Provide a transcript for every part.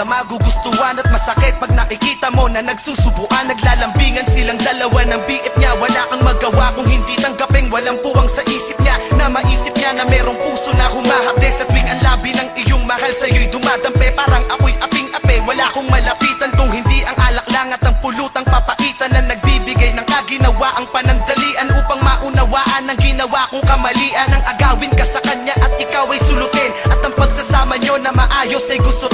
magugustuhan at masakit. Pag nakikita mo na nagsusubuan Naglalambingan silang dalawa ng biip niya. Wala kang magawa kung hindi tanggapin. Walang puwang sa isip niya Na maisip niya na merong puso na humahapde Sa tuwing ang labi ng iyong mahal Sa'yo'y dumadampe Parang ako'y aping-ape Wala kong malapitan kung hindi ang alak lang At ang pulutang papaitan na nagbibigay ng kaginawa Ang panandalian upang maunawaan Ang ginawa kong kamalian. Ang agawin ka sa kanya at ikaw ay sulutin. At ang pagsasama nyo na maayos ay gustutin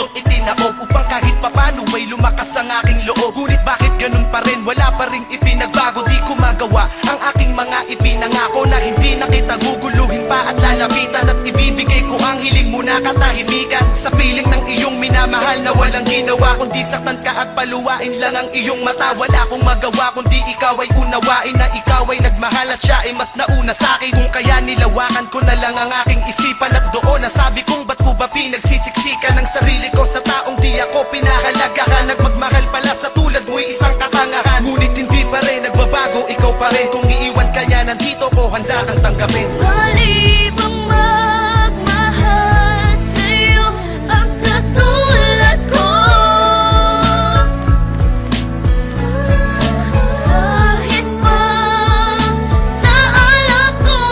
ko itinaob Upang kahit papano ay lumakas ang aking loob. Ngunit bakit ganun pa rin? Wala pa rin ipinagbago Di ko magawa ang aking mga ipinangako Na hindi na kita guguluhin pa at lalapitan At ibibigay ko ang hiling mo na katahimikan. Sa piling ng iyong minamahal na walang ginawa Kundi saktan ka at paluwain lang ang iyong mata. Wala akong magawa kundi ikaw ay unawain Na ikaw ay nagmahal at siya ay mas nauna sa akin. Kung kaya nilawakan ko na lang ang aking isipan At doon nasabi kong ko pa rin. Kung iiwan ka niya nandito ko, handa kang tanggapin. Halibang magmahal sa'yo ang katulad ko. Kahit pa na alam ko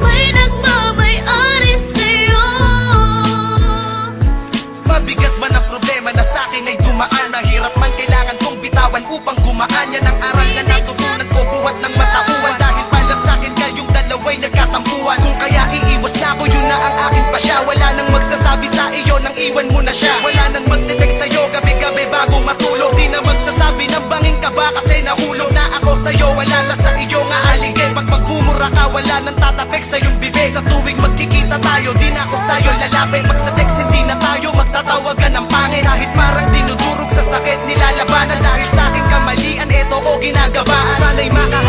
may nagmamay-ari sa'yo. Mabigat man ang problema na sa akin ay dumaan. Mahirap man kailangan kong bitawan upang gumaan. Yan ang aral na ang aking pasya. Wala nang magsasabi sa iyo nang iwan mo na siya. Wala nang magdetect sa'yo gabi-gabi bago matulog. Di na magsasabi ng bangin ka ba kasi nahulog na ako sa'yo. Wala na sa iyo nga aligay Pag magmumura ka wala nang tatapik sa iyong bibig. Sa tuwing magkikita tayo di na ako sa'yo lalapit. Pag sa text hindi na tayo magtatawagan ng pangit. Kahit parang dinudurog sa sakit nilalabanan. Dahil sa aking kamalian eto ko ginagabaan. Sana'y maka